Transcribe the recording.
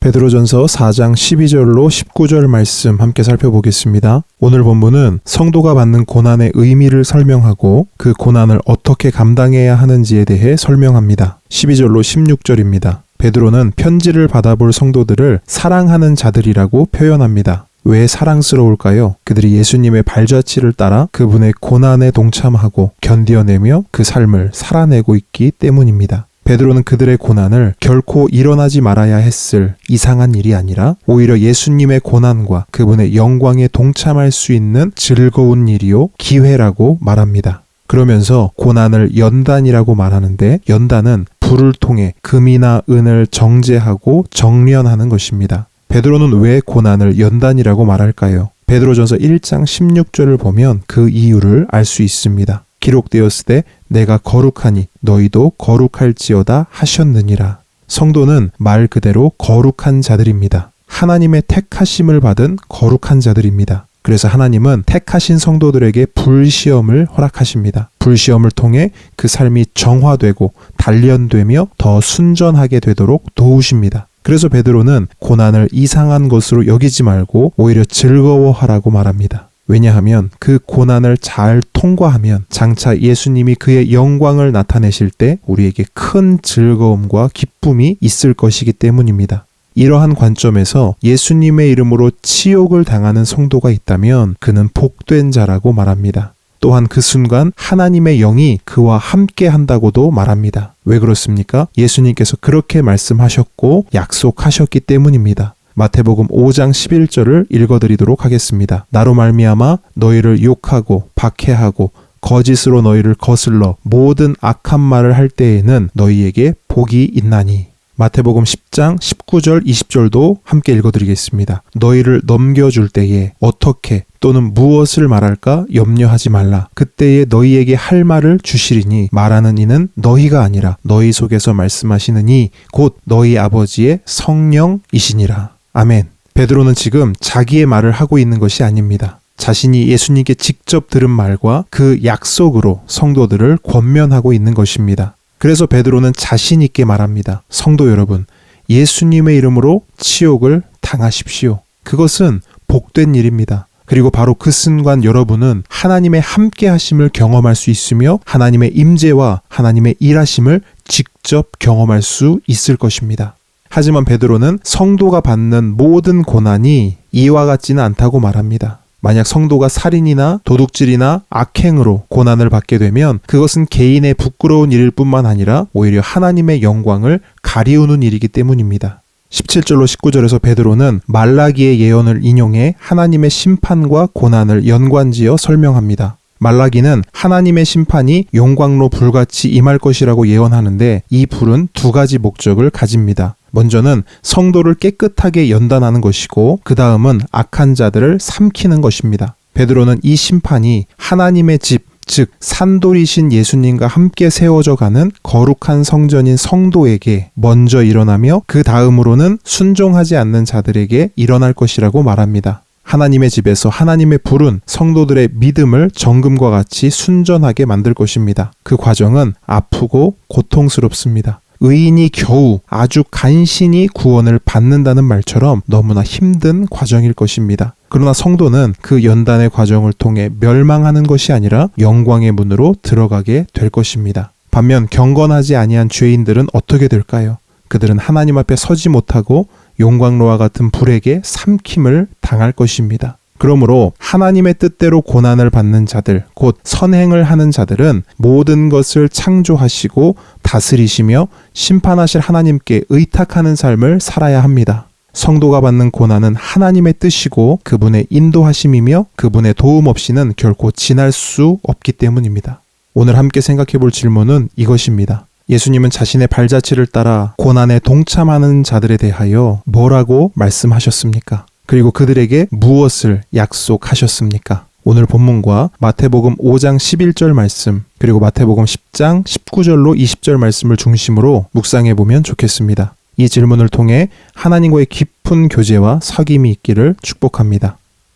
베드로전서 4장 12절로 19절 말씀 함께 살펴보겠습니다. 오늘 본문은 성도가 받는 고난의 의미를 설명하고 그 고난을 어떻게 감당해야 하는지에 대해 설명합니다. 12절로 16절입니다. 베드로는 편지를 받아볼 성도들을 사랑하는 자들이라고 표현합니다. 왜 사랑스러울까요? 그들이 예수님의 발자취를 따라 그분의 고난에 동참하고 견디어내며 그 삶을 살아내고 있기 때문입니다. 베드로는 그들의 고난을 결코 일어나지 말아야 했을 이상한 일이 아니라 오히려 예수님의 고난과 그분의 영광에 동참할 수 있는 즐거운 일이요 기회라고 말합니다. 그러면서 고난을 연단이라고 말하는데 연단은 불을 통해 금이나 은을 정제하고 정련하는 것입니다. 베드로는 왜 고난을 연단이라고 말할까요? 베드로전서 1장 16절을 보면 그 이유를 알 수 있습니다. 기록되었을 때 내가 거룩하니 너희도 거룩할지어다 하셨느니라. 성도는 말 그대로 거룩한 자들입니다. 하나님의 택하심을 받은 거룩한 자들입니다. 그래서 하나님은 택하신 성도들에게 불시험을 허락하십니다. 불시험을 통해 그 삶이 정화되고 단련되며 더 순전하게 되도록 도우십니다. 그래서 베드로는 고난을 이상한 것으로 여기지 말고 오히려 즐거워하라고 말합니다. 왜냐하면 그 고난을 잘 통과하면 장차 예수님이 그의 영광을 나타내실 때 우리에게 큰 즐거움과 기쁨이 있을 것이기 때문입니다. 이러한 관점에서 예수님의 이름으로 치욕을 당하는 성도가 있다면 그는 복된 자라고 말합니다. 또한 그 순간 하나님의 영이 그와 함께 한다고도 말합니다. 왜 그렇습니까? 예수님께서 그렇게 말씀하셨고 약속하셨기 때문입니다. 마태복음 5장 11절을 읽어드리도록 하겠습니다. 나로 말미암아 너희를 욕하고 박해하고 거짓으로 너희를 거슬러 모든 악한 말을 할 때에는 너희에게 복이 있나니. 마태복음 10장 19절 20절도 함께 읽어드리겠습니다. 너희를 넘겨줄 때에 어떻게 또는 무엇을 말할까 염려하지 말라. 그때에 너희에게 할 말을 주시리니 말하는 이는 너희가 아니라 너희 속에서 말씀하시는 이 곧 너희 아버지의 성령이시니라. 아멘. 베드로는 지금 자기의 말을 하고 있는 것이 아닙니다. 자신이 예수님께 직접 들은 말과 그 약속으로 성도들을 권면하고 있는 것입니다. 그래서 베드로는 자신 있게 말합니다. 성도 여러분, 예수님의 이름으로 치욕을 당하십시오. 그것은 복된 일입니다. 그리고 바로 그 순간 여러분은 하나님의 함께 하심을 경험할 수 있으며 하나님의 임재와 하나님의 일하심을 직접 경험할 수 있을 것입니다. 하지만 베드로는 성도가 받는 모든 고난이 이와 같지는 않다고 말합니다. 만약 성도가 살인이나 도둑질이나 악행으로 고난을 받게 되면 그것은 개인의 부끄러운 일일 뿐만 아니라 오히려 하나님의 영광을 가리우는 일이기 때문입니다. 17절로 19절에서 베드로는 말라기의 예언을 인용해 하나님의 심판과 고난을 연관지어 설명합니다. 말라기는 하나님의 심판이 용광로 불같이 임할 것이라고 예언하는데 이 불은 두 가지 목적을 가집니다. 먼저는 성도를 깨끗하게 연단하는 것이고 그 다음은 악한 자들을 삼키는 것입니다. 베드로는 이 심판이 하나님의 집, 즉 산돌이신 예수님과 함께 세워져 가는 거룩한 성전인 성도에게 먼저 일어나며 그 다음으로는 순종하지 않는 자들에게 일어날 것이라고 말합니다. 하나님의 집에서 하나님의 불은 성도들의 믿음을 정금과 같이 순전하게 만들 것입니다. 그 과정은 아프고 고통스럽습니다. 의인이 겨우 아주 간신히 구원을 받는다는 말처럼 너무나 힘든 과정일 것입니다. 그러나 성도는 그 연단의 과정을 통해 멸망하는 것이 아니라 영광의 문으로 들어가게 될 것입니다. 반면 경건하지 아니한 죄인들은 어떻게 될까요? 그들은 하나님 앞에 서지 못하고 용광로와 같은 불에게 삼킴을 당할 것입니다. 그러므로 하나님의 뜻대로 고난을 받는 자들, 곧 선행을 하는 자들은 모든 것을 창조하시고 다스리시며 심판하실 하나님께 의탁하는 삶을 살아야 합니다. 성도가 받는 고난은 하나님의 뜻이고 그분의 인도하심이며 그분의 도움 없이는 결코 지날 수 없기 때문입니다. 오늘 함께 생각해 볼 질문은 이것입니다. 예수님은 자신의 발자취를 따라 고난에 동참하는 자들에 대하여 뭐라고 말씀하셨습니까? 그리고 그들에게 무엇을 약속하셨습니까? 오늘 본문과 마태복음 5장 11절 말씀, 그리고 마태복음 10장 19절로 20절 말씀을 중심으로 묵상해 보면 좋겠습니다. 이 질문을 통해 하나님과의 깊은 교제와 사귐이 있기를 축복합니다.